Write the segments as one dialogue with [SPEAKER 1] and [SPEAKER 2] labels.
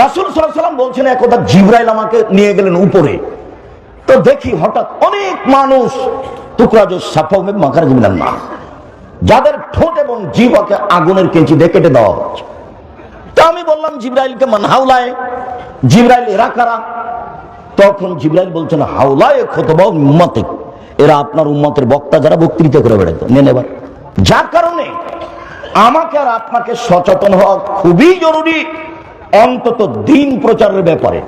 [SPEAKER 1] রাসুল সাল্লাম বলছেন একদা জিব্রাইল আমাকে নিয়ে গেলেন উপরে। তো দেখি হঠাৎ অনেক মানুষ টুকরাজ সাফে মাখার জিমিলেন না। যাদের ঠোঁট এবং জীবকে আগুনের কেঁচি দিয়ে কেটে দেওয়া হচ্ছে। তা আমি বললাম, জিব্রাইলকে মান হাউলায় জিব্রাইল এরা কারা? তখন জিব্রাইল বলছেন হাউলায় খোতবা উম্মতে এরা আপনার উম্মতের বক্তা যারা বক্তৃতা করে বেড়াতো নেন এবার। যার কারণে আমাকে আর আপনাকে সচেতন হওয়া খুবই জরুরি। অন্তত দিন প্রচারের ব্যাপারে।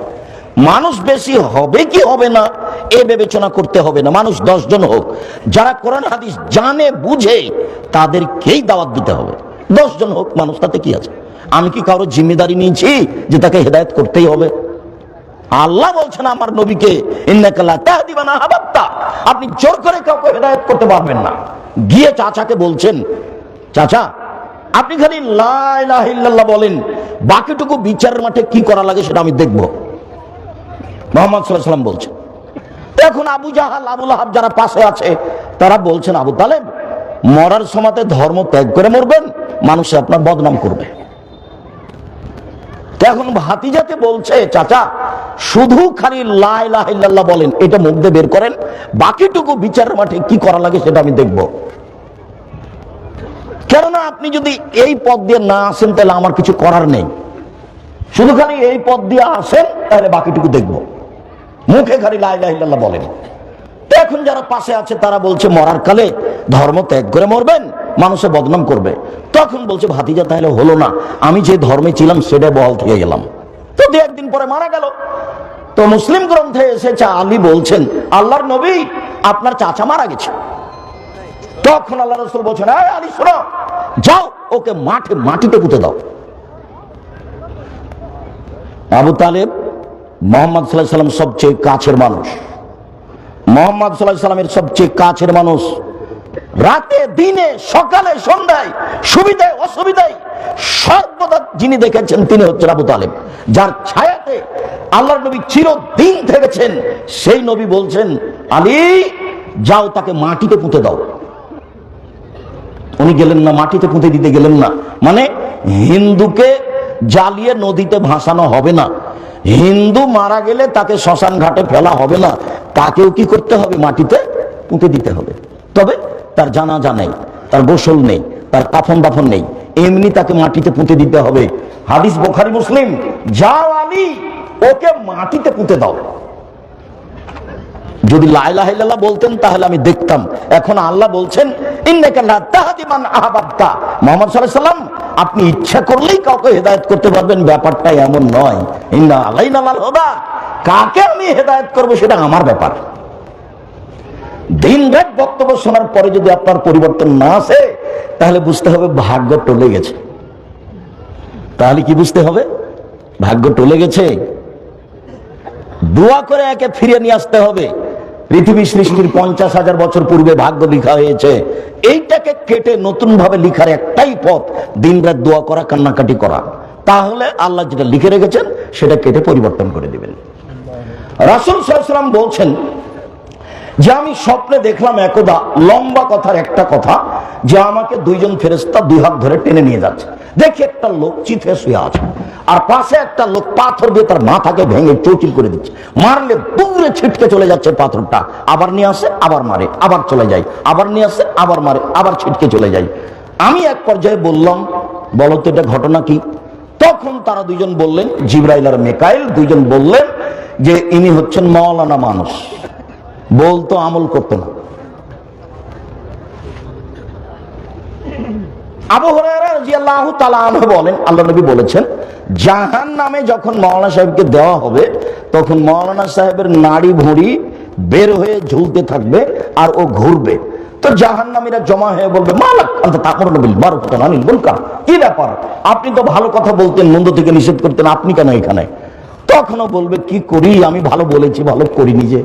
[SPEAKER 1] মানুষ বেশি হবে কি হবে না, এ বিবেচনা করতে হবে না। মানুষ দশজন হোক, যারা কোরআন হাদিস জানে, বুঝে, তাদেরকেই দাওয়াত দিতে হবে। দশজন হোক, মানুষ তাতে কি আছে? আমি কি কারও জিম্মেদারি নিয়েছি যে তাকে হেদায়ত করতেই হবে? আল্লাহ বলছেন আমার নবীকে আপনি জোর করে কাউকে হেদায়ত করতে পারবেন না। গিয়ে চাচাকে বলছেন, চাচা, আপনি খালি লা বলেন বাকিটুকু বিচারের মাঠে কি করা লাগে সেটা আমি দেখব। মোহাম্মদ সাল্লাম বলছেন এখন আবু জাহাল আবুল আহাব যারা পাশে আছে, তারা বলছেন, আবু তালেব, মরার সময়তে ধর্ম ত্যাগ করে মরবেন, মানুষে আপনার বদনাম করবে। এখন ভাতিজাতে বলছে, চাচা, শুধু খালি লাহিল্লাহ বলেন, এটা মুখ দিয়ে বের করেন, বাকিটুকু বিচারের মাঠে কি করা লাগে সেটা আমি দেখব। কেননা আপনি যদি এই পথ দিয়ে না আসেন, তাহলে আমার কিছু করার নেই। শুধু খালি এই পথ দিয়ে আসেন, তাহলে বাকিটুকু দেখব। মুখে খালি লাই লাহিল্লাহ বলেন। এখন যারা পাশে আছে, তারা বলছে, মরার কালে ধর্ম ত্যাগ করে মরবেন, মানুষে বদনাম করবে। তখন বলছে, ভাতিজা, তাহলে হলো না। আমি যে ধর্মে ছিলাম, সেটা বহাল থেকে গেলাম। তো দু একদিন পরে মারা গেল। তো মুসলিম গ্রন্থে এসেছে, আলী বলছেন, আল্লাহর নবী আপনার চাচা মারা গেছে। তখন আল্লাহ রসুল বলছেন, "এই আলী, শোনো। যাও, ওকে মাঠে, মাটিতে পুঁতে দাও। আবু তালেব মোহাম্মদ সাল্লাহ সাল্লাম সবচেয়ে কাছের মানুষ। মোহাম্মদ সাল্লাহ সাল্লামের সবচেয়ে কাছের মানুষ। রাতে, দিনে, সকালে, সন্ধ্যায়, সুবিধায়, অসুবিধায়, সর্বদা যিনি দেখেছেন, তিনি হচ্ছেন আবু তালেব। যার ছায়াতে আল্লাহর নবী চিরদিন থেকেছেন। সেই নবী বলছেন, আলী, যাও তাকে মাটিতে পুঁতে দাও। উনি গেলেন না, মাটিতে পুঁতে দিতে গেলেন না। মানে হিন্দুকে জ্বালিয়ে নদীতে ভাসানো হবে না। হিন্দু মারা গেলে তাকে শ্মশান ঘাটে ফেলা হবে না। তাকেও কি করতে হবে? মাটিতে পুঁতে দিতে হবে। তবে তার জানাজা নেই, তার গোসল নেই, তার কাফন দাফন নেই। এমনি তাকে মাটিতে পুঁতে দিতে হবে। হাদিস বোখারি মুসলিম, যাও আলী ওকে মাটিতে পুঁতে দাও। যদি লাইলাহিল্লাহ বলতেন, তাহলে আমি দেখতাম। এখন আল্লাহ বলছেন আপনি ইচ্ছা করলেই কাউকে হেদায়ত করতে পারবেন, ব্যাপারটা এমন নয়। কাকে আমি হেদায়ত করব সেটা আমার ব্যাপার। দিন রাত বক্তব্য শোনার পরে যদি আপনার পরিবর্তন না আসে, তাহলে বুঝতে হবে ভাগ্য টলে গেছে। তাহলে কি বুঝতে হবে? ভাগ্য টলে গেছে। দোয়া করে একে ফিরিয়ে নিয়ে আসতে হবে। পৃথিবী সৃষ্টির পঞ্চাশ হাজার বছর পূর্বে ভাগ্য লিখা হয়েছে। এইটাকে কেটে নতুন ভাবে লিখার একটাই পথ দিন রাত দোয়া করা, কান্নাকাটি করা। তাহলে আল্লাহ যেটা লিখে রেখেছেন, সেটা কেটে পরিবর্তন করে দিবেন। রাসুল সাল্লাম বলছেন যে, আমি স্বপ্নে দেখলাম একদা লম্বা কথার একটা কথা, যে আমাকে দুইজন ফেরেস্তা দুই হাত ধরে টেনে নিয়ে যাচ্ছে। দেখি একটা লোক চিঠে শুয়ে আছে। আর পাশে একটা লোক পাথর দিয়ে তার মাথাকে ভেঙে চৌচিল করে দিচ্ছে। মারলে দূরে ছিটকে চলে যাচ্ছে পাথরটা। আবার নিয়ে আসে, আবার মারে, আবার চলে যায়। আবার নিয়ে আসে, আবার মারে, আবার ছিটকে চলে যায়। আমি এক পর্যায়ে বললাম, বলো তো এটা ঘটনা কি? তখন তারা দুইজন বললেন, জিব্রাইল আর মেকাইল দুইজন বললেন যে ইনি হচ্ছেন মৌলানা মানুষ। বলতো আমল করতো না। যখন সাহেবকে দেওয়া হবে, তখন সাহেবের নাড়ি ভুঁড়ি বের হয়ে ঝুলতে থাকবে আর ও ঘুরবে। তো জমা হয়ে বলবে কি ব্যাপার? আপনি তো ভালো কথা বলতেন, মন্দ থেকে নিষেধ করতেন, আপনি কেন এখানে? তখনও বলবে, কি করি? আমি ভালো বলেছি, ভালো করিনি যে।